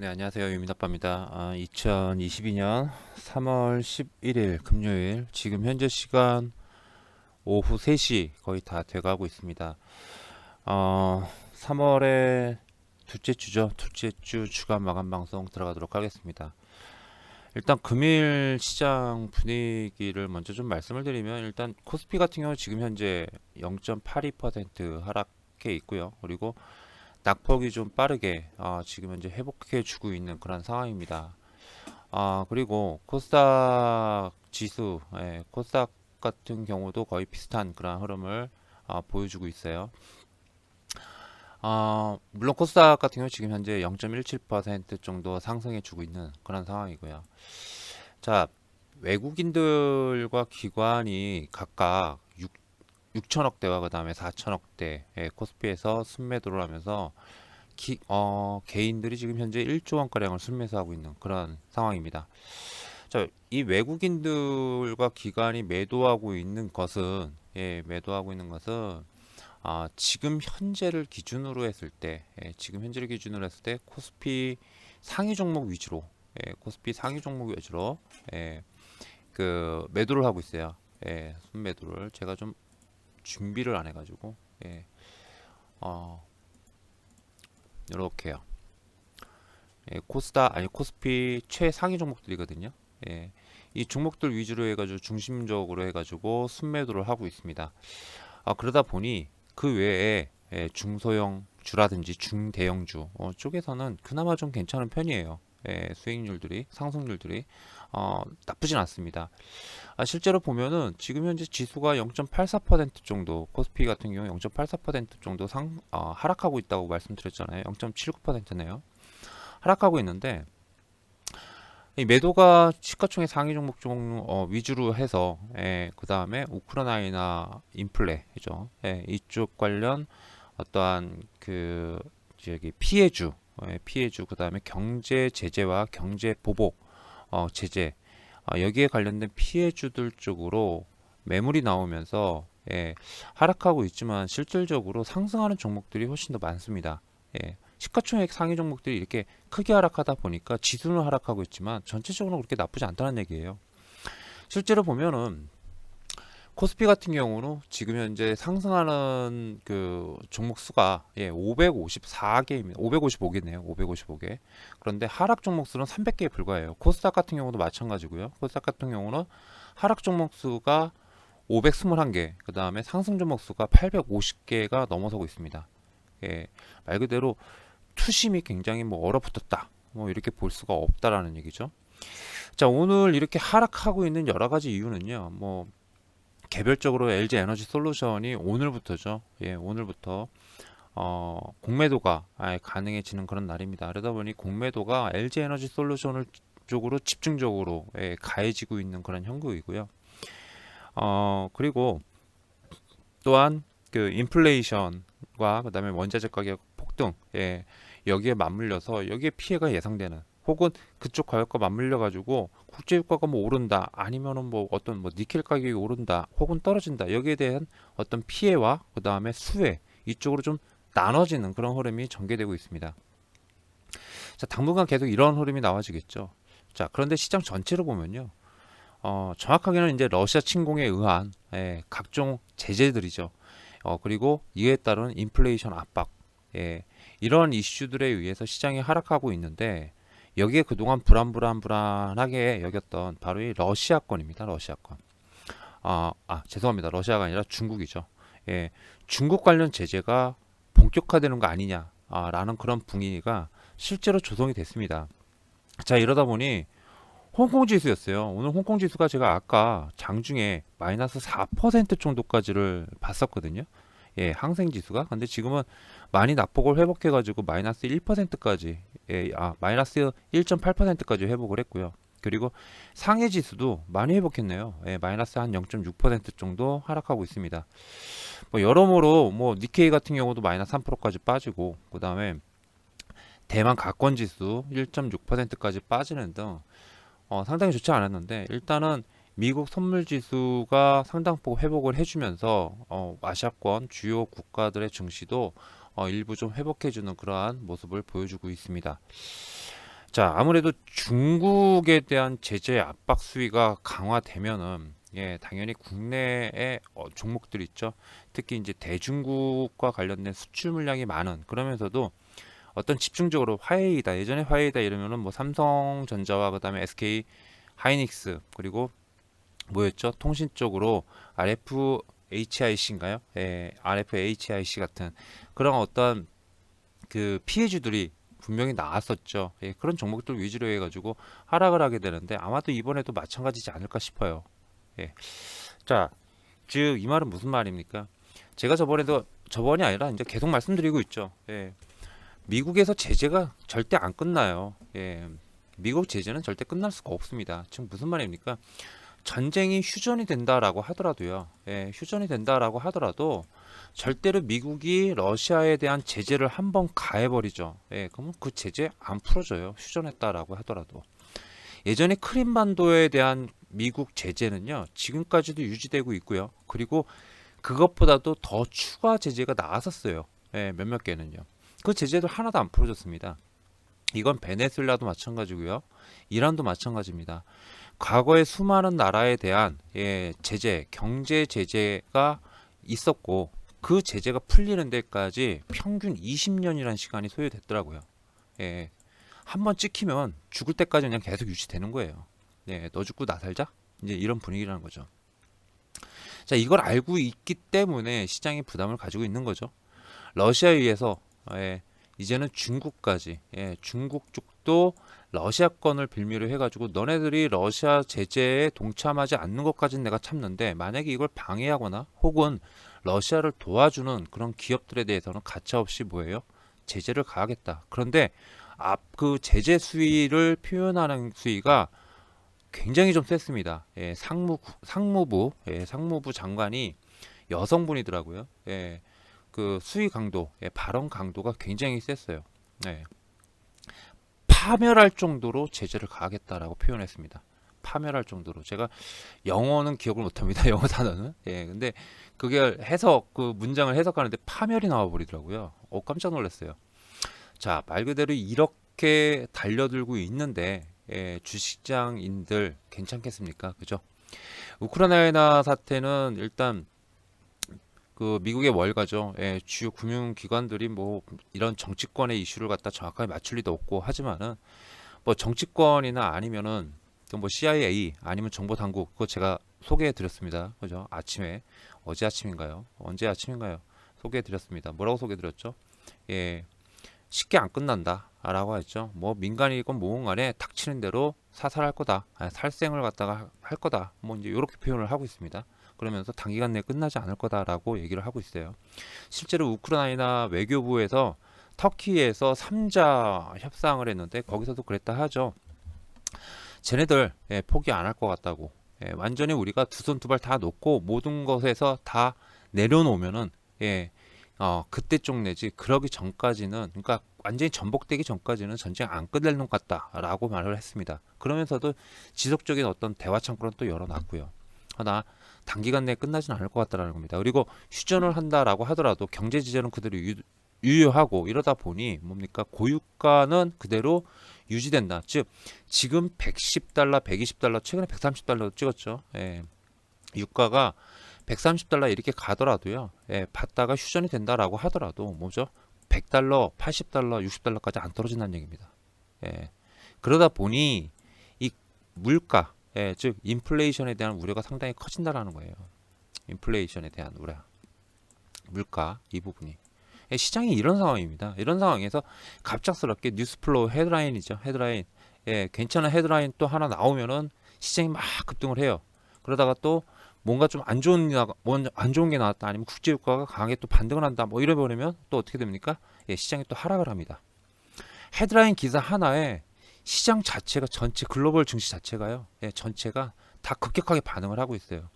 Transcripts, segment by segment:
네, 안녕하세요. 유민아빠입니다. 아, 2022년 3월 11일 금요일, 지금 현재 시간 오후 3시 거의 다 돼가고 있습니다. 어, 3월의 둘째 주죠. 둘째 주 주간 마감 방송 들어가도록 하겠습니다. 일단 금일 시장 분위기를 먼저 좀 말씀을 드리면 일단 코스피 같은 경우 지금 현재 0.82% 하락해 있고요. 그리고 낙폭이 좀 빠르게 아, 지금 현재 회복해 주고 있는 그런 상황입니다. 아, 그리고 코스닥 지수, 예, 코스닥 같은 경우도 거의 비슷한 그런 흐름을 아, 보여주고 있어요. 아, 물론 코스닥 같은 경우 지금 현재 0.17% 정도 상승해 주고 있는 그런 상황이고요. 자, 외국인들과 기관이 각각 6, 6천억대와 그 다음에 4천억대 코스피에서 순매도를 하면서 기, 어, 개인들이 지금 현재 1조 원가량을 순매수하고 있는 그런 상황입니다. 자, 이 외국인들과 기관이 매도하고 있는 것은 예, 매도하고 있는 것은 아, 지금 현재를 기준으로 했을 때, 예, 지금 현재를 기준으로 했을 때 코스피 상위 종목 위주로, 예, 코스피 상위 종목 위주로 예, 그 매도를 하고 있어요. 예, 순매도를 제가 좀 준비를 안 해가지고 예, 어, 이렇게요. 예, 코스다 아니 코스피 최상위 종목들이거든요. 예, 이 종목들 위주로 해가지고 중심적으로 해가지고 순매도를 하고 있습니다. 아, 그러다 보니 그 외에 예, 중소형 주라든지 중대형주 어, 쪽에서는 그나마 좀 괜찮은 편이에요. 예, 수익률들이 상승률들이 어, 나쁘진 않습니다. 아, 실제로 보면은 지금 현재 지수가 0.84% 정도 코스피 같은 경우 0.84% 정도 상 어, 하락하고 있다고 말씀드렸잖아요. 0.79%네요. 하락하고 있는데 이 매도가 시가총액 상위 종목 중 어, 위주로 해서 예, 그 다음에 우크라이나 인플레죠. 예, 이쪽 관련 어떠한 그 저기 피해주, 예, 피해주 그 다음에 경제 제재와 경제 보복 어, 제재 어, 여기에 관련된 피해주들 쪽으로 매물이 나오면서 예, 하락하고 있지만 실질적으로 상승하는 종목들이 훨씬 더 많습니다. 예, 시가총액 상위 종목들이 이렇게 크게 하락하다 보니까 지수는 하락하고 있지만 전체적으로 그렇게 나쁘지 않다는 얘기예요. 실제로 보면은 코스피 같은 경우는 지금 현재 상승하는 그 종목 수가 예, 554개입니다. 555개네요. 555개. 그런데 하락 종목 수는 300개에 불과해요. 코스닥 같은 경우도 마찬가지고요. 코스닥 같은 경우는 하락 종목 수가 521개, 그 다음에 상승 종목 수가 850개가 넘어서고 있습니다. 예, 말 그대로 투심이 굉장히 뭐 얼어붙었다. 뭐 이렇게 볼 수가 없다라는 얘기죠. 자, 오늘 이렇게 하락하고 있는 여러 가지 이유는요. 뭐 개별적으로 LG 에너지 솔루션이 오늘부터죠. 예, 오늘부터 어, 공매도가 아예 가능해지는 그런 날입니다. 그러다 보니 공매도가 LG 에너지 솔루션을 쪽으로 집중적으로 예, 가해지고 있는 그런 형국이고요. 어, 그리고 또한 그 인플레이션과 그다음에 원자재 가격 폭등 예, 여기에 맞물려서 여기에 피해가 예상되는 혹은 그쪽 가격과 맞물려 가지고 국제 유가가 뭐 오른다 아니면은 뭐 어떤 뭐 니켈 가격이 오른다 혹은 떨어진다 여기에 대한 어떤 피해와 그 다음에 수혜 이쪽으로 좀 나눠지는 그런 흐름이 전개되고 있습니다. 자 당분간 계속 이런 흐름이 나와지겠죠. 자 그런데 시장 전체로 보면요. 어, 정확하게는 이제 러시아 침공에 의한 예, 각종 제재들이죠. 어, 그리고 이에 따른 인플레이션 압박, 예, 이런 이슈들에 의해서 시장이 하락하고 있는데 여기에 그동안 불안불안불안하게 여겼던 바로 이 러시아권입니다. 러시아권. 아, 아 죄송합니다. 러시아가 아니라 중국이죠. 예, 중국 관련 제재가 본격화되는 거 아니냐라는 그런 분위기가 실제로 조성이 됐습니다. 자 이러다 보니 홍콩 지수였어요. 오늘 홍콩 지수가 제가 아까 장중에 마이너스 4% 정도까지를 봤었거든요. 예, 항생 지수가. 근데 지금은 많이 낙폭을 회복해 가지고 마이너스 1%까지 예, 아, 마이너스 1.8%까지 회복을 했고요. 그리고 상해 지수도 많이 회복했네요. 예, 마이너스 한 0.6% 정도 하락하고 있습니다. 뭐 여러모로 뭐 니케이 같은 경우도 마이너스 3%까지 빠지고 그다음에 대만 가권 지수 1.6%까지 빠지는 등 어, 상당히 좋지 않았는데 일단은 미국 선물 지수가 상당폭 회복을 해주면서 어, 아시아권 주요 국가들의 증시도 어, 일부 좀 회복해주는 그러한 모습을 보여주고 있습니다. 자, 아무래도 중국에 대한 제재 압박 수위가 강화되면은 예, 당연히 국내의 어, 종목들 있죠. 특히 이제 대중국과 관련된 수출 물량이 많은 그러면서도 어떤 집중적으로 화웨이다 예전에 화웨이다 이러면은 뭐 삼성전자와 그다음에 SK 하이닉스 그리고 뭐였죠? 통신 쪽으로 RFHIC인가요? 예, RFHIC 같은 그런 어떤 그 피해주들이 분명히 나왔었죠. 예, 그런 종목들 위주로 해가지고 하락을 하게 되는데 아마도 이번에도 마찬가지지 않을까 싶어요. 예. 자, 즉 이 말은 무슨 말입니까? 제가 저번에도 저번이 아니라 이제 계속 말씀드리고 있죠. 예. 미국에서 제재가 절대 안 끝나요. 예. 미국 제재는 절대 끝날 수가 없습니다. 지금 무슨 말입니까? 전쟁이 휴전이 된다라고 하더라도요. 예, 휴전이 된다라고 하더라도 절대로 미국이 러시아에 대한 제재를 한번 가해버리죠. 예, 그러면 그 제재 안 풀어져요. 휴전했다라고 하더라도. 예전에 크림반도에 대한 미국 제재는요, 지금까지도 유지되고 있고요. 그리고 그것보다도 더 추가 제재가 나왔었어요. 예, 몇몇 개는요. 그 제재도 하나도 안 풀어졌습니다. 이건 베네수엘라도 마찬가지고요. 이란도 마찬가지입니다. 과거에 수많은 나라에 대한 예, 제재, 경제 제재가 있었고 그 제재가 풀리는 데까지 평균 20년이라는 시간이 소요됐더라고요. 예, 한번 찍히면 죽을 때까지 그냥 계속 유지되는 거예요. 예, 너 죽고 나 살자? 이제 이런 분위기라는 거죠. 자, 이걸 알고 있기 때문에 시장이 부담을 가지고 있는 거죠. 러시아에 의해서 예, 이제는 중국까지 예, 중국 쪽도 러시아권을 빌미로 해가지고 너네들이 러시아 제재에 동참하지 않는 것까지는 내가 참는데 만약에 이걸 방해하거나 혹은 러시아를 도와주는 그런 기업들에 대해서는 가차없이 뭐예요? 제재를 가하겠다. 그런데 앞 그 제재 수위를 표현하는 수위가 굉장히 좀 셌습니다. 예, 상무 상무부 예, 상무부 장관이 여성분이더라고요. 예, 그 수위 강도, 예, 발언 강도가 굉장히 셌어요. 예. 파멸할 정도로 제재를 가하겠다라고 표현했습니다. 파멸할 정도로 제가 영어는 기억을 못합니다. 영어 단어는 예 근데 그게 해석 그 문장을 해석하는데 파멸이 나와 버리더라고요. 어 깜짝 놀랐어요. 자 말 그대로 이렇게 달려들고 있는데 예, 주식장인들 괜찮겠습니까? 그죠? 우크라이나 사태는 일단 그 미국의 월가죠. 예, 주요 금융기관들이 뭐 이런 정치권의 이슈를 갖다 정확하게 맞출 리도 없고 하지만은 뭐 정치권이나 아니면은 뭐 CIA 아니면 정보 당국 그거 제가 소개해 드렸습니다. 그죠? 아침에 어제 아침인가요? 언제 아침인가요? 소개해 드렸습니다. 뭐라고 소개해 드렸죠? 예. 쉽게 안 끝난다라고 했죠. 뭐 민간이건 뭐건 간에 닥치는 대로 사살할 거다. 아, 살생을 갖다가 할 거다. 뭐 이제 이렇게 표현을 하고 있습니다. 그러면서 단기간 내에 끝나지 않을 거다라고 얘기를 하고 있어요. 실제로 우크라이나 외교부에서 터키에서 3자 협상을 했는데 거기서도 그랬다 하죠. 쟤네들 예, 포기 안 할 것 같다고. 예, 완전히 우리가 두 손 두 발 다 놓고 모든 것에서 다 내려놓으면은 예, 어, 그때 쪽 내지 그러기 전까지는 그러니까 완전히 전복되기 전까지는 전쟁 안 끝낼 것 같다라고 말을 했습니다. 그러면서도 지속적인 어떤 대화 창구는 또 열어놨고요. 하나 단기간 내에 끝나지는 않을 것 같다라는 겁니다. 그리고 휴전을 한다라고 하더라도 경제 지제는 그대로 유, 유효하고 이러다 보니 뭡니까 고유가는 그대로 유지된다. 즉 지금 110달러, 120달러, 최근에 130달러 찍었죠. 예. 유가가 130달러 이렇게 가더라도요. 예, 받다가 휴전이 된다라고 하더라도 뭐죠? 100달러, 80달러, 60달러까지 안 떨어진다는 얘기입니다. 예. 그러다 보니 이 물가, 예, 즉 인플레이션에 대한 우려가 상당히 커진다라는 거예요. 인플레이션에 대한 우려, 물가 이 부분이 예, 시장이 이런 상황입니다. 이런 상황에서 갑작스럽게 뉴스플로우 헤드라인이죠. 헤드라인, 예, 괜찮은 헤드라인 또 하나 나오면은 시장이 막 급등을 해요. 그러다가 또 뭔가 좀 안 좋은 안 좋은 게 나왔다 아니면 국제 유가가 강하게 또 반등을 한다 뭐 이래 버리면 또 어떻게 됩니까? 예, 시장이 또 하락을 합니다. 헤드라인 기사 하나에 시장 자체가 전체 글로벌 증시 자체가요. 예, 전체가 다 급격하게 반응을 하고 있어요.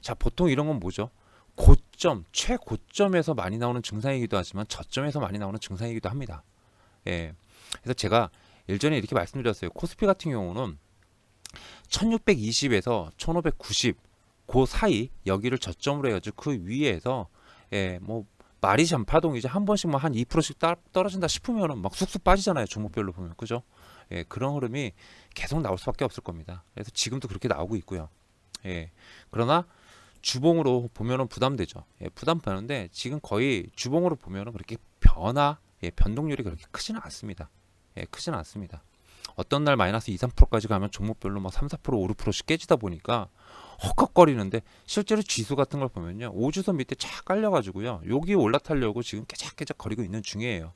자, 보통 이런 건 뭐죠? 고점, 최고점에서 많이 나오는 증상이기도 하지만 저점에서 많이 나오는 증상이기도 합니다. 예. 그래서 제가 일전에 이렇게 말씀드렸어요. 코스피 같은 경우는 1620에서 1590 그 사이 여기를 저점으로 해가지고 그 위에서 예, 뭐 마리션 파동이 이제 한 번씩 뭐한 2%씩 따, 떨어진다 싶으면은 막 쑥쑥 빠지잖아요. 종목별로 보면 그죠? 예, 그런 흐름이 계속 나올 수밖에 없을 겁니다. 그래서 지금도 그렇게 나오고 있고요. 예, 그러나 주봉으로 보면은 부담되죠. 예, 부담되는데 지금 거의 주봉으로 보면은 그렇게 변화, 예, 변동률이 그렇게 크지는 않습니다. 예, 크지는 않습니다. 어떤 날 마이너스 2, 3%까지 가면 종목별로 막 3, 4%, 5, 6%씩 깨지다 보니까 헉헉거리는데 실제로 지수 같은 걸 보면요. 5주선 밑에 쫙 깔려가지고요. 여기 올라타려고 지금 깨작깨작 거리고 있는 중이에요.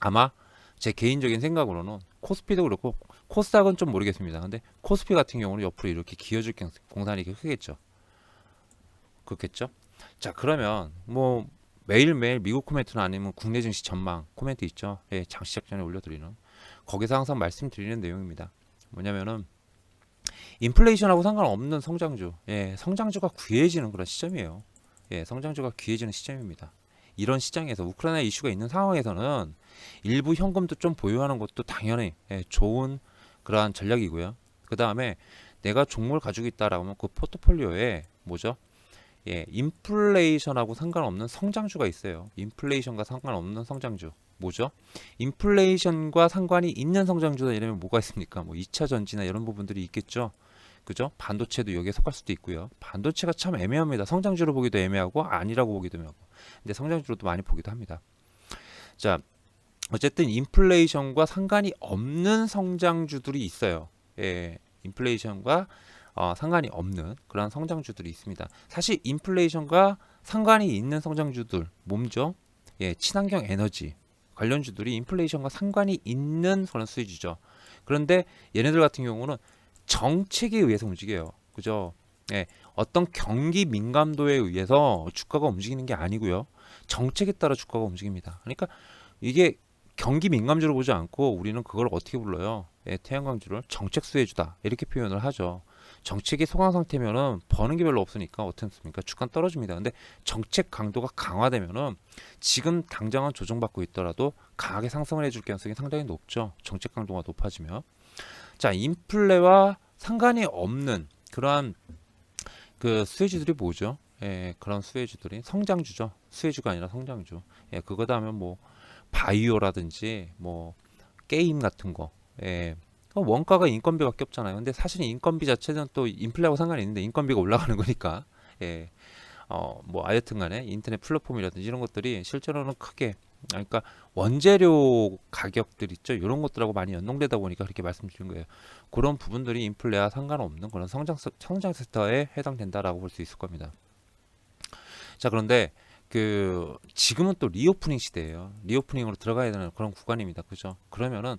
아마 제 개인적인 생각으로는 코스피도 그렇고 코스닥은 좀 모르겠습니다. 근데 코스피 같은 경우는 옆으로 이렇게 기어줄 경- 공산이 이렇게 크겠죠. 그렇겠죠? 자 그러면 뭐 매일매일 미국 코멘트는 아니면 국내 증시 전망 코멘트 있죠. 예, 장 시작 전에 올려드리는 거기서 항상 말씀드리는 내용입니다. 뭐냐면은 인플레이션하고 상관없는 성장주, 예, 성장주가 귀해지는 그런 시점이에요. 예, 성장주가 귀해지는 시점입니다. 이런 시장에서 우크라이나 이슈가 있는 상황에서는 일부 현금도 좀 보유하는 것도 당연히 예, 좋은 그러한 전략이고요. 그 다음에 내가 종목을 가지고 있다라고 하면 그 포트폴리오에 뭐죠? 예, 인플레이션하고 상관없는 성장주가 있어요. 인플레이션과 상관없는 성장주. 뭐죠? 인플레이션과 상관이 있는 성장주다 이러면 뭐가 있습니까? 뭐 2차 전지나 이런 부분들이 있겠죠. 그죠? 반도체도 여기에 속할 수도 있고요. 반도체가 참 애매합니다. 성장주로 보기도 애매하고 아니라고 보기도 애매하고. 근데 성장주로도 많이 보기도 합니다. 자, 어쨌든 인플레이션과 상관이 없는 성장주들이 있어요. 예, 인플레이션과 어, 상관이 없는 그런 성장주들이 있습니다. 사실 인플레이션과 상관이 있는 성장주들 몸죠. 예, 친환경 에너지 관련주들이 인플레이션과 상관이 있는 그런 수혜주죠. 그런데 얘네들 같은 경우는 정책에 의해서 움직여요. 그죠? 예, 어떤 경기 민감도에 의해서 주가가 움직이는 게 아니고요. 정책에 따라 주가가 움직입니다. 그러니까 이게 경기 민감주로 보지 않고 우리는 그걸 어떻게 불러요? 예, 태양광주를 정책 수혜주다 이렇게 표현을 하죠. 정책이 소강 상태면은 버는 게 별로 없으니까 어떻습니까? 주가 떨어집니다. 근데 정책 강도가 강화되면은 지금 당장은 조정받고 있더라도 강하게 상승을 해줄 가능성이 상당히 높죠. 정책 강도가 높아지면. 자, 인플레와 상관이 없는 그러한 그 수혜주들이 뭐죠? 예, 그런 수혜주들이 성장주죠. 수혜주가 아니라 성장주. 예, 그거다 하면 뭐 바이오라든지 뭐 게임 같은 거. 예. 어, 원가가 인건비밖에 없잖아요. 근데 사실은 인건비 자체는 또 인플레하고 상관이 있는데 인건비가 올라가는 거니까. 예. 어, 뭐 하여튼 간에 인터넷 플랫폼이라든지 이런 것들이 실제로는 크게 그러니까 원재료 가격들 있죠. 이런 것들하고 많이 연동되다 보니까 그렇게 말씀드린 거예요. 그런 부분들이 인플레와 상관없는 그런 성장 세- 성장 섹터에 해당된다라고 볼 수 있을 겁니다. 자, 그런데 그 지금은 또 리오프닝 시대예요. 리오프닝으로 들어가야 되는 그런 구간입니다. 그죠? 그러면은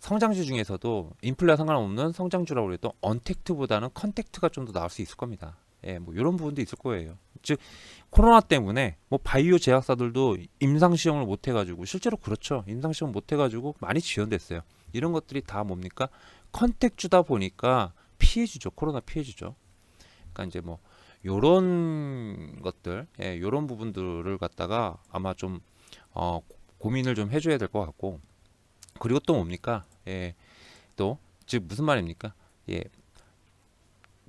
성장주 중에서도 인플레와 상관없는 성장주라고 해도 언택트보다는 컨택트가 좀 더 나올 수 있을 겁니다. 예, 뭐 이런 부분도 있을 거예요. 즉 코로나 때문에 뭐 바이오 제약사들도 임상 시험을 못 해가지고 실제로 그렇죠. 임상 시험 못 해가지고 많이 지연됐어요. 이런 것들이 다 뭡니까? 컨택주다 보니까 피해주죠. 코로나 피해주죠. 그러니까 이제 뭐 요런 것들, 예, 요런 부분들을 갖다가 아마 좀 어, 고민을 좀 해줘야 될 것 같고 그리고 또 뭡니까? 예, 또 즉 무슨 말입니까? 예,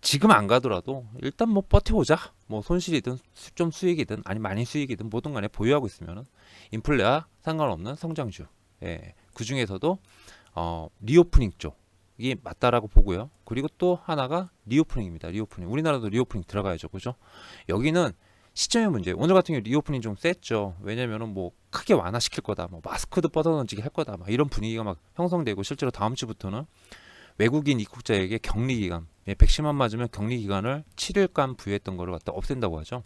지금 안 가더라도 일단 뭐 버텨보자. 뭐 손실이든 수- 좀 수익이든 아니 많이 수익이든 뭐든 간에 보유하고 있으면은 인플레와 상관없는 성장주. 예, 그 중에서도 어, 리오프닝 쪽이 맞다라고 보고요. 그리고 또 하나가 리오프닝입니다. 리오프닝. 우리나라도 리오프닝 들어가야죠. 그죠? 여기는 시점의 문제. 오늘 같은 경우 리오프닝 좀 셌죠. 왜냐면은 뭐 크게 완화시킬 거다. 뭐 마스크도 뻗어던지게 할 거다. 막 이런 분위기가 막 형성되고 실제로 다음 주부터는 외국인 입국자에게 격리 기간, 예, 백신만 맞으면 격리 기간을 7일간 부여했던 거를 갖다 없앤다고 하죠.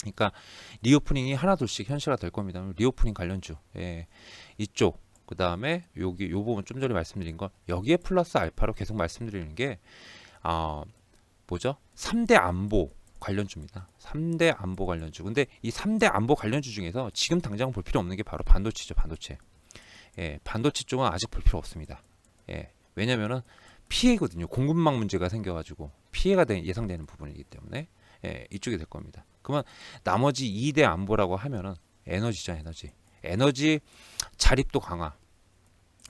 그러니까 리오프닝이 하나둘씩 현실화 될 겁니다. 리오프닝 관련주, 예, 이쪽, 그 다음에 여기 요 부분 좀 전에 말씀드린 거 여기에 플러스 알파로 계속 말씀드리는 게 아, 뭐죠? 3대 안보 관련주입니다. 3대 안보 관련주. 근데 이 3대 안보 관련주 중에서 지금 당장 볼 필요 없는 게 바로 반도체죠, 반도체. 예, 반도체 쪽은 아직 볼 필요 없습니다. 예, 왜냐면은 피해거든요. 공급망 문제가 생겨가지고 피해가 되- 예상되는 부분이기 때문에 예, 이쪽이 될 겁니다. 그러면 나머지 2대 안보라고 하면은 에너지죠, 에너지. 에너지 자립도 강화.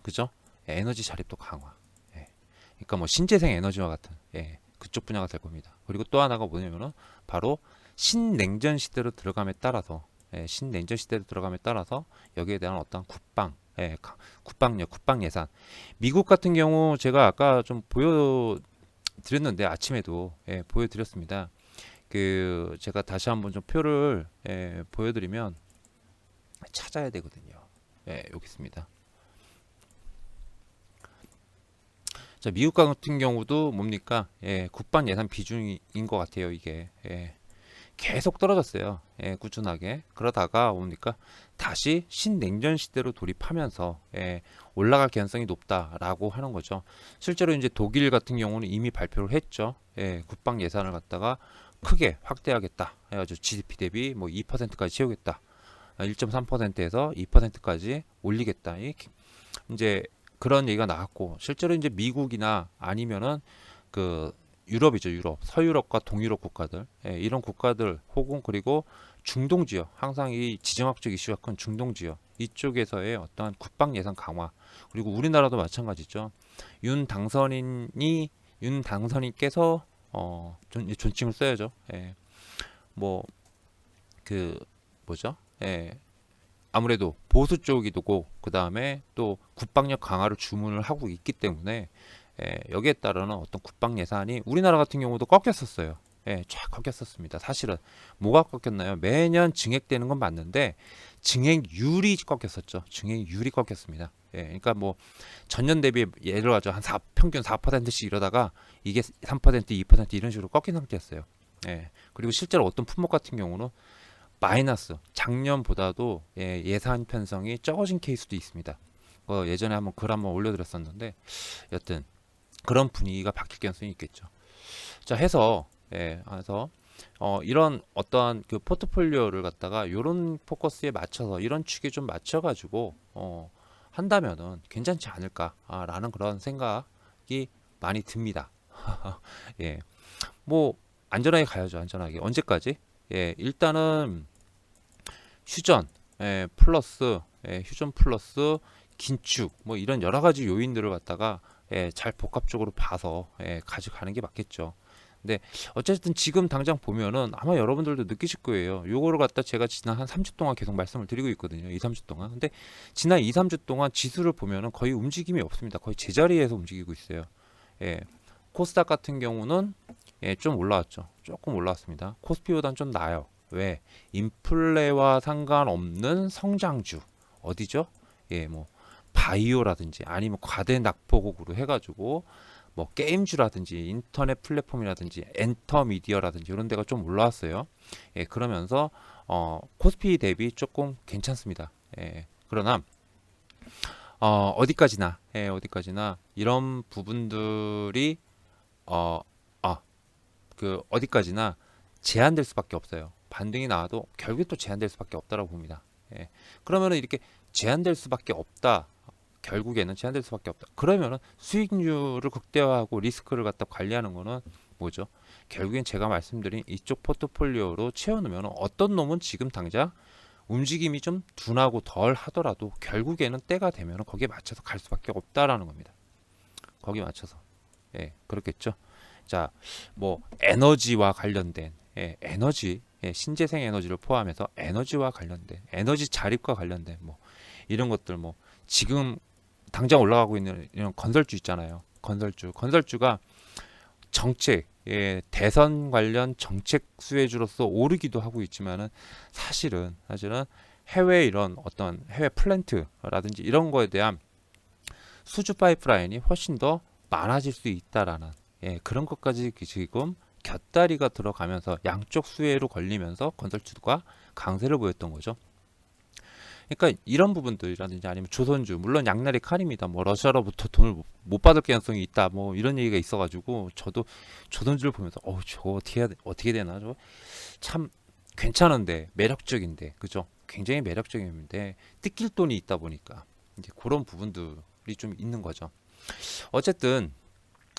그죠? 예, 에너지 자립도 강화. 예. 그러니까 뭐 신재생 에너지와 같은 예, 그쪽 분야가 될 겁니다. 그리고 또 하나가 뭐냐면은 바로 신냉전 시대로 들어감에 따라서 예, 신냉전 시대로 들어감에 따라서 여기에 대한 어떤 국방, 예, 가- 국방력, 국방 예산. 미국 같은 경우 제가 아까 좀 보여 드렸는데 아침에도 예, 보여 드렸습니다. 그 제가 다시 한번 좀 표를 예, 보여 드리면 찾아야 되거든요. 예, 여기 있습니다. 자, 미국 같은 경우도 뭡니까? 예, 국방 예산 비중인 것 같아요, 이게. 예, 계속 떨어졌어요. 예, 꾸준하게. 그러다가 뭡니까? 다시 신냉전 시대로 돌입하면서 예, 올라갈 가능성이 높다라고 하는 거죠. 실제로 이제 독일 같은 경우는 이미 발표를 했죠. 예, 국방 예산을 갖다가 크게 확대하겠다. 해가지고 GDP 대비 뭐 2%까지 채우겠다. 1.3%에서 2%까지 올리겠다. 이 이제 그런 얘기가 나왔고 실제로 이제 미국이나 아니면은 그 유럽이죠 유럽. 서유럽과 동유럽 국가들. 예, 이런 국가들 혹은 그리고 중동 지역 항상 이 지정학적 이슈가 큰 중동 지역 이쪽에서의 어떠한 국방 예산 강화 그리고 우리나라도 마찬가지죠. 윤 당선인이 윤 당선인께서 어 존, 존칭을 써야죠. 예, 뭐 그 뭐죠? 예, 아무래도 보수 쪽이고 그 다음에 또 국방력 강화를 주문을 하고 있기 때문에 예, 여기에 따르는 어떤 국방 예산이 우리나라 같은 경우도 꺾였었어요. 예, 쫙 꺾였었습니다. 사실은 뭐가 꺾였나요? 매년 증액되는 건 맞는데 증액률이 꺾였었죠. 증액률이 꺾였습니다. 예, 그러니까 뭐 전년 대비 예를 들어서 한 4, 평균 4%씩 이러다가 이게 3% 2% 이런 식으로 꺾인 상태였어요. 예, 그리고 실제로 어떤 품목 같은 경우는 마이너스 작년보다도 예, 예산 편성이 적어진 케이스도 있습니다. 어, 예전에 한번 글 한번 올려드렸었는데 여튼 그런 분위기가 바뀔 가능성이 있겠죠. 자 해서 예, 해서 어, 이런 어떠한 그 포트폴리오를 갖다가 이런 포커스에 맞춰서 이런 축에 좀 맞춰 가지고 어, 한다면은 괜찮지 않을까라는 그런 생각이 많이 듭니다. 예, 뭐 안전하게 가야죠. 안전하게 언제까지? 예, 일단은 휴전 예, 플러스 예, 휴전 플러스 긴축 뭐 이런 여러 가지 요인들을 갖다가 예, 잘 복합적으로 봐서 예, 가져가는 게 맞겠죠. 근데 어쨌든 지금 당장 보면은 아마 여러분들도 느끼실 거예요. 요거를 갖다 제가 지난 한 3주 동안 계속 말씀을 드리고 있거든요. 2, 3주 동안. 근데 지난 2, 3주 동안 지수를 보면은 거의 움직임이 없습니다. 거의 제자리에서 움직이고 있어요. 예. 코스닥 같은 경우는 예, 좀 올라왔죠. 조금 올라왔습니다. 코스피보다는 좀 나아요. 왜? 인플레와 상관없는 성장주 어디죠? 예, 뭐 바이오라든지 아니면 과대 낙폭으로 해가지고 뭐 게임주라든지 인터넷 플랫폼이라든지 엔터미디어라든지 이런 데가 좀 올라왔어요. 예, 그러면서 어, 코스피 대비 조금 괜찮습니다. 예, 그러나 어, 어디까지나 예, 어디까지나 이런 부분들이 어, 아, 그 어디까지나 제한될 수밖에 없어요. 반등이 나와도 결국에 또 제한될 수밖에 없다라고 봅니다. 예. 그러면은 이렇게 제한될 수밖에 없다. 결국에는 제한될 수밖에 없다. 그러면은 수익률을 극대화하고 리스크를 갖다 관리하는 거는 뭐죠? 결국엔 제가 말씀드린 이쪽 포트폴리오로 채워놓으면 어떤 놈은 지금 당장 움직임이 좀 둔하고 덜 하더라도 결국에는 때가 되면 거기에 맞춰서 갈 수밖에 없다라는 겁니다. 거기에 맞춰서 예 그렇겠죠. 자뭐 에너지와 관련된 예, 에너지 예, 신재생 에너지를 포함해서 에너지와 관련된 에너지 자립과 관련된 뭐 이런 것들 뭐 지금 당장 올라가고 있는 이런 건설주 있잖아요. 건설주 건설주가 정책 예, 대선 관련 정책 수혜주로서 오르기도 하고 있지만은 사실은 사실은 해외 이런 어떤 해외 플랜트라든지 이런 거에 대한 수주 파이프라인이 훨씬 더 많아질 수 있다라는 예, 그런 것까지 지금 곁다리가 들어가면서 양쪽 수혜로 걸리면서 건설주가 강세를 보였던 거죠. 그러니까 이런 부분들이라든지 아니면 조선주 물론 양날의 칼입니다. 뭐 러시아로부터 돈을 못- 못 받을 가능성이 있다. 뭐 이런 얘기가 있어가지고 저도 조선주를 보면서 어 저거 어떻게 해야 돼? 어떻게 되나 저거 참 괜찮은데 매력적인데 그죠? 굉장히 매력적인데 뜯길 돈이 있다 보니까 이제 그런 부분들이 좀 있는 거죠. 어쨌든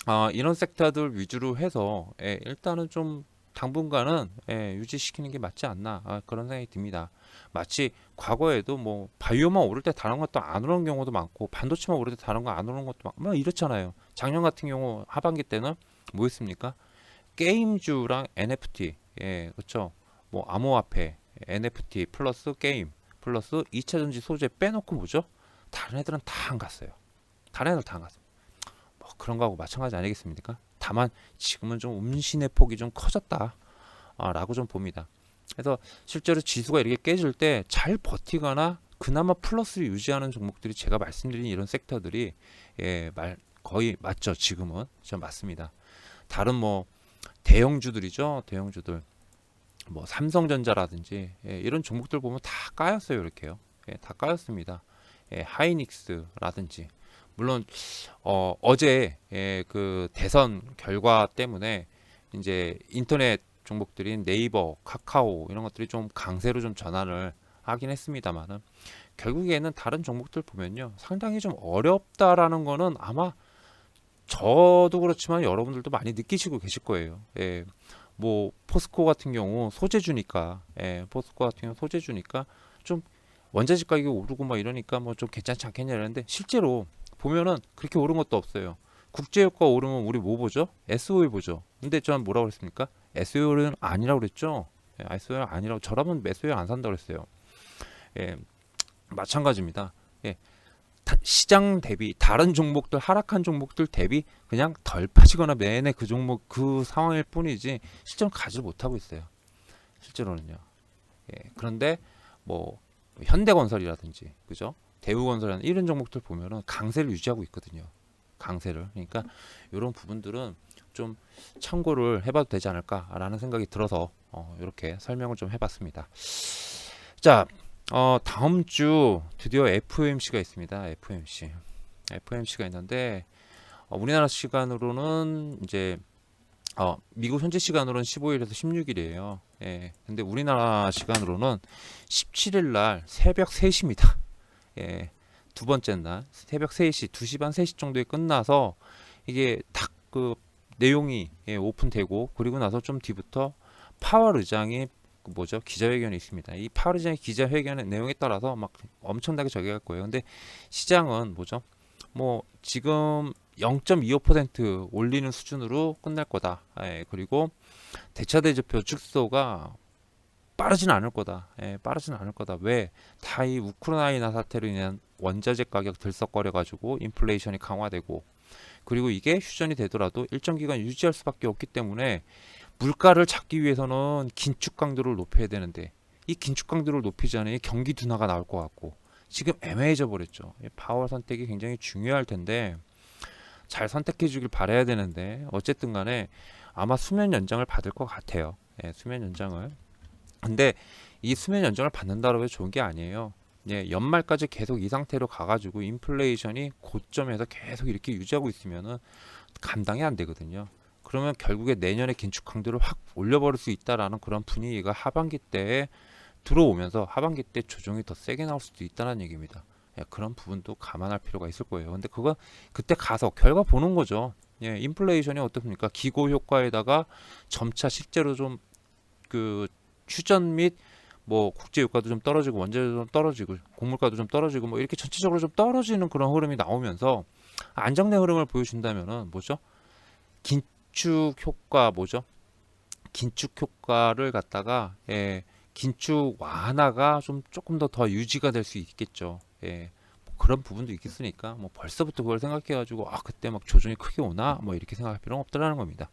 아, 이런 섹터들 위주로 해서 예, 일단은 좀 당분간은 예, 유지시키는 게 맞지 않나 아, 그런 생각이 듭니다. 마치 과거에도 뭐 바이오만 오를 때 다른 것도 안 오르는 경우도 많고 반도체만 오를 때 다른 거 안 오르는 것도 많고 뭐 이렇잖아요. 작년 같은 경우 하반기 때는 뭐였습니까? 게임주랑 NFT 예 그렇죠. 뭐 암호화폐 NFT 플러스 게임 플러스 2차 전지 소재 빼놓고 뭐죠? 다른 애들은 다 안 갔어요. 다른 애들 다 안 갔어요. 뭐 그런 거하고 마찬가지 아니겠습니까? 다만 지금은 좀 음신의 폭이 좀 커졌다. 아, 라고 좀 봅니다. 그래서 실제로 지수가 이렇게 깨질 때 잘 버티거나 그나마 플러스를 유지하는 종목들이 제가 말씀드린 이런 섹터들이 예, 말 거의 맞죠. 지금은 좀 맞습니다. 다른 뭐 대형주들이죠. 대형주들 뭐 삼성전자라든지 예, 이런 종목들 보면 다 까였어요. 이렇게요. 예, 다 까였습니다. 예, 하이닉스라든지 물론 어, 어제 예, 그 대선 결과 때문에 이제 인터넷 종목들인 네이버, 카카오 이런 것들이 좀 강세로 좀 전환을 하긴 했습니다만은 결국에는 다른 종목들 보면요 상당히 좀 어렵다라는 거는 아마 저도 그렇지만 여러분들도 많이 느끼시고 계실 거예요. 예, 뭐 포스코 같은 경우 소재주니까, 예, 포스코 같은 경우 소재주니까 좀 원자재 가격이 오르고 막 이러니까 뭐 좀 괜찮지 않겠냐 이러는데 실제로 보면은 그렇게 오른 것도 없어요. 국제유가 오르면 우리 뭐 보죠? SOE 보죠. 근데 전 뭐라고 그랬습니까? SOE는 아니라고 그랬죠. 예, SOE 아니라고 저라면 SOE 안 산다고 그랬어요. 예, 마찬가지입니다. 예, 다- 시장 대비 다른 종목들 하락한 종목들 대비 그냥 덜 빠지거나 내내 그 종목 그 상황일 뿐이지 실제로 가지 못하고 있어요. 실제로는요. 예, 그런데 뭐 현대건설이라든지 그죠? 대우건설이라는 이런 종목들 보면은 강세를 유지하고 있거든요. 강세를. 그러니까 이런 부분들은 좀 참고를 해봐도 되지 않을까라는 생각이 들어서 어, 이렇게 설명을 좀 해봤습니다. 자, 어, 다음 주 드디어 FOMC가 있습니다. FOMC. FOMC가 있는데 어, 우리나라 시간으로는 이제 어, 미국 현재 시간으로는 15일에서 16일이에요. 예. 근데 우리나라 시간으로는 17일 날 새벽 3시입니다. 예. 두 번째 날 새벽 3시, 2시 반 3시 정도에 끝나서 이게 딱 그 내용이 예, 오픈되고 그리고 나서 좀 뒤부터 파월 의장이 그 뭐죠 기자회견이 있습니다. 이 파월 의장의 기자회견의 내용에 따라서 막 엄청나게 저기할 거예요. 근데 시장은 뭐죠? 뭐 지금 0.25% 올리는 수준으로 끝날 거다. 예, 그리고 대차 대조표 축소가 빠르지는 않을 거다. 예, 빠르지는 않을 거다. 왜? 다 이 우크라이나 사태로 인한 원자재 가격 들썩거려 가지고 인플레이션이 강화되고 그리고 이게 휴전이 되더라도 일정 기간 유지할 수밖에 없기 때문에 물가를 잡기 위해서는 긴축 강도를 높여야 되는데 이 긴축 강도를 높이지 않으니 경기 둔화가 나올 것 같고 지금 애매해져 버렸죠. 이 파월 선택이 굉장히 중요할 텐데 잘 선택해 주길 바라야 되는데 어쨌든 간에 아마 수면 연장을 받을 것 같아요. 예, 수면 연장을. 근데 이 수면 연장을 받는다고 해서 좋은 게 아니에요. 예, 연말까지 계속 이 상태로 가가지고 인플레이션이 고점에서 계속 이렇게 유지하고 있으면은 감당이 안 되거든요. 그러면 결국에 내년에 긴축 강도를 확 올려버릴 수 있다라는 그런 분위기가 하반기 때에 들어오면서 하반기 때 조정이 더 세게 나올 수도 있다는 얘기입니다. 예, 그런 부분도 감안할 필요가 있을 거예요. 근데 그거 그때 가서 결과 보는 거죠. 예, 인플레이션이 어떻습니까? 기고 효과에다가 점차 실제로 좀그 휴전 및 뭐 국제 유가도 좀 떨어지고 원자재도 좀 떨어지고 곡물가도 좀 떨어지고 뭐 이렇게 전체적으로 좀 떨어지는 그런 흐름이 나오면서 안정된 흐름을 보여준다면은 뭐죠? 긴축 효과 뭐죠? 긴축 효과를 갖다가 예, 긴축 완화가 좀 조금 더 더 유지가 될 수 있겠죠. 예. 뭐 그런 부분도 있겠으니까 뭐 벌써부터 그걸 생각해 가지고 아 그때 막 조정이 크게 오나 뭐 이렇게 생각할 필요는 없다라는 겁니다.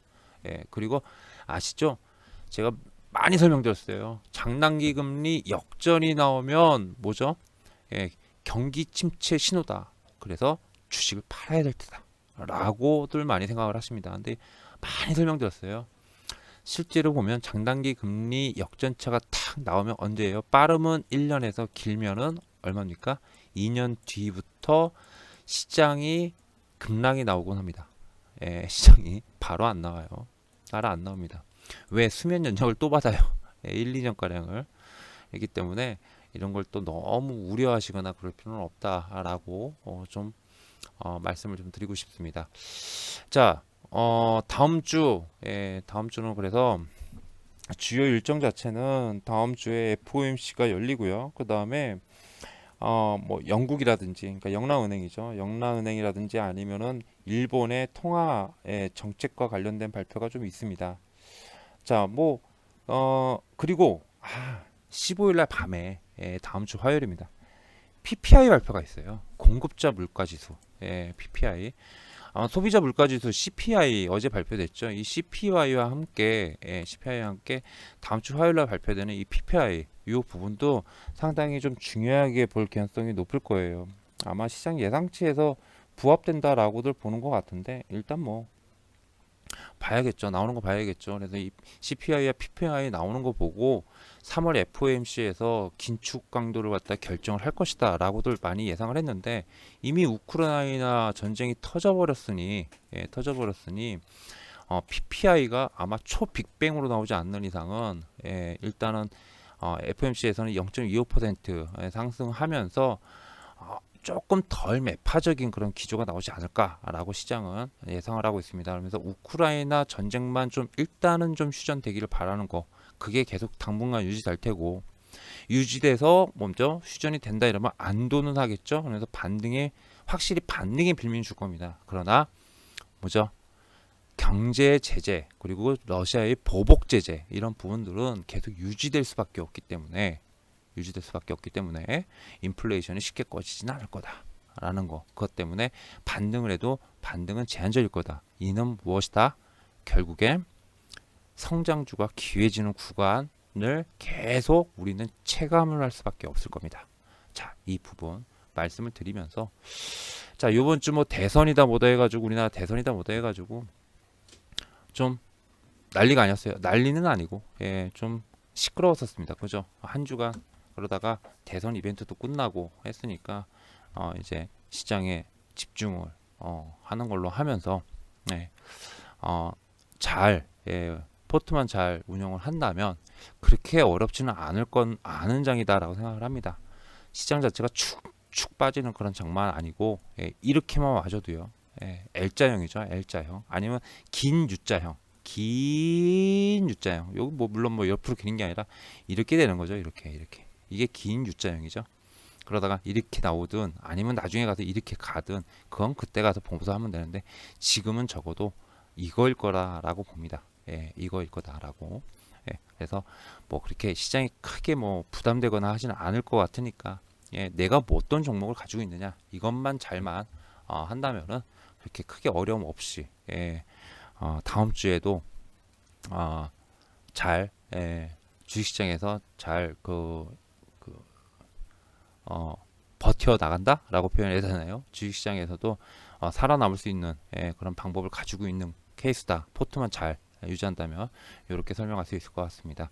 예. 그리고 아시죠? 제가 많이 설명드렸어요. 장단기 금리 역전이 나오면 뭐죠? 예, 경기 침체 신호다. 그래서 주식을 팔아야 될 테다. 라고들 많이 생각을 하십니다. 근데 많이 설명드렸어요. 실제로 보면 장단기 금리 역전차가 탁 나오면 언제예요? 빠르면 1년에서 길면은 얼마입니까? 2년 뒤부터 시장이 급락이 나오곤 합니다. 예, 시장이 바로 안 나와요. 바로 안 나옵니다. 왜 수면 연장을 또 받아요? 예, 1, 2년 가량을 이기 때문에 이런 걸 또 너무 우려하시거나 그럴 필요는 없다라고 어, 좀 어, 말씀을 좀 드리고 싶습니다. 자, 어, 다음 주, 예, 다음 주는 그래서 주요 일정 자체는 다음 주에 FOMC가 열리고요. 그 다음에 어, 뭐 영국이라든지, 그러니까 영라은행이죠. 영라은행이라든지 아니면은 일본의 통화의 정책과 관련된 발표가 좀 있습니다. 자, 뭐, 어, 그리고, 아, 15일 날 밤에 예, 다음 주 화요일입니다. PPI 발표가 있어요. 공급자 물가 지수. 예, PPI. 아마 소비자 물가 지수 CPI 어제 발표됐죠. 이 CPI와 함께 예, CPI와 함께 다음 주 화요일 날 발표되는 이 PPI 이 부분도 상당히 좀 중요하게 볼 가능성이 높을 거예요. 아마 시장 예상치에서 부합된다라고들 보는 것 같은데 일단 뭐 봐야겠죠. 나오는 거 봐야겠죠. 그래서 이 CPI와 PPI 나오는 거 보고 3월 FOMC에서 긴축 강도를 갖다 결정을 할 것이다 라고들 많이 예상을 했는데 이미 우크라이나 전쟁이 터져버렸으니 예, 터져버렸으니 어, PPI가 아마 초 빅뱅으로 나오지 않는 이상은 예, 일단은 어, FOMC에서는 0.25% 상승하면서 어, 조금 덜 매파적인 그런 기조가 나오지 않을까라고 시장은 예상을 하고 있습니다. 그러면서 우크라이나 전쟁만 좀 일단은 좀 휴전되기를 바라는 거 그게 계속 당분간 유지될 테고 유지돼서 먼저 휴전이 된다 이러면 안도는 하겠죠. 그래서 반등에 확실히 반등의 빌미는 줄 겁니다. 그러나 뭐죠? 경제 제재 그리고 러시아의 보복 제재 이런 부분들은 계속 유지될 수밖에 없기 때문에 유지될 수밖에 없기 때문에 인플레이션이 쉽게 꺼지지는 않을 거다 라는 거. 그것 때문에 반등을 해도 반등은 제한적일 거다. 이는 무엇이다? 결국엔 성장주가 기회지는 구간을 계속 우리는 체감을 할 수밖에 없을 겁니다. 자 이 부분 말씀을 드리면서 자 요번 주 뭐 대선이다 뭐다 해 가지고 우리나라 대선이다 뭐다 해 가지고 좀 난리가 아니었어요. 난리는 아니고 예 좀 시끄러웠었습니다. 그죠? 한 주간 그러다가 대선 이벤트도 끝나고 했으니까 어 이제 시장에 집중을 어 하는 걸로 하면서 네. 어잘 예, 포트만 잘 운영을 한다면 그렇게 어렵지는 않을 건 아는 장이다라고 생각을 합니다. 시장 자체가 축축 빠지는 그런 장만 아니고 예, 이렇게만 와줘도요. 예, L자형이죠. L자형 아니면 긴 U자형 긴 U자형 여기 뭐 물론 뭐 옆으로 기는 게 아니라 이렇게 되는 거죠. 이렇게 이렇게 이게 긴 U자형이죠. 그러다가 이렇게 나오든 아니면 나중에 가서 이렇게 가든 그건 그때 가서 보고서 하면 되는데 지금은 적어도 이거일 거라라고 봅니다. 예, 이거일 거다라고. 예, 그래서 뭐 그렇게 시장이 크게 뭐 부담되거나 하지는 않을 것 같으니까 예, 내가 뭐 어떤 종목을 가지고 있느냐 이것만 잘만 어, 한다면은 그렇게 크게 어려움 없이 예, 어, 다음 주에도 어, 잘 예, 주식시장에서 잘그 그, 어, 버텨 나간다라고 되나요? 주식시장에서도 어, 살아남을 수 있는 예, 그런 방법을 가지고 있는 케이스다. 포트만 잘 유지한다면 이렇게 설명할 수 있을 것 같습니다.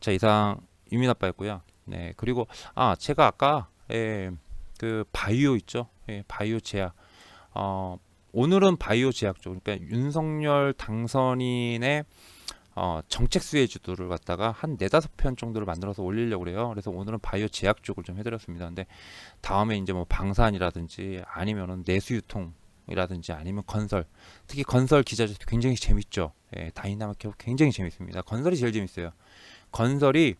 자 이상 유민 아빠였고요. 네 그리고 아 제가 아까 예, 그 바이오 있죠. 예, 바이오 제약. 어, 오늘은 바이오 제약 쪽 그러니까 윤석열 당선인의 어, 정책 수혜주들을 갖다가 한 네다섯 편 정도를 만들어서 올리려고 그래요. 그래서 오늘은 바이오 제약 쪽을 좀 해드렸습니다. 근데 다음에 이제 뭐 방산이라든지 아니면은 내수 유통 이라든지 아니면 건설, 특히 건설 기자들 굉장히 재밌죠. 예, 다이나믹 굉장히 재밌습니다. 건설이 제일 재밌어요. 건설이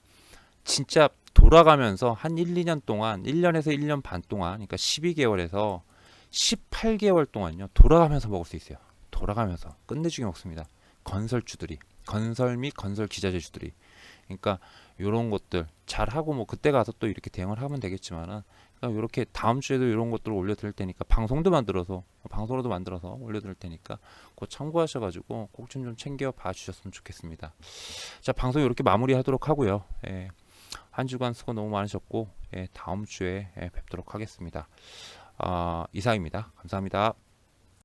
진짜 돌아가면서 한 1, 2년 동안, 1년에서 1년 반 동안, 그러니까 12개월에서 18개월 동안요, 돌아가면서 먹을 수 있어요. 돌아가면서. 끝내주게 먹습니다. 건설주들이. 건설 및 건설 기자재주들이 그러니까 요런 것들 잘 하고 뭐 그때 가서 또 이렇게 대응을 하면 되겠지만은 그러니까 요렇게 다음 주에도 이런 것들을 올려드릴 테니까 방송도 만들어서 방송으로도 만들어서 올려드릴 테니까 꼭 참고하셔가지고 꼭 좀 좀 챙겨 봐 주셨으면 좋겠습니다. 자 방송 이렇게 마무리하도록 하고요. 예, 한 주간 수고 너무 많으셨고 예, 다음 주에 예, 뵙도록 하겠습니다. 아, 이상입니다. 감사합니다.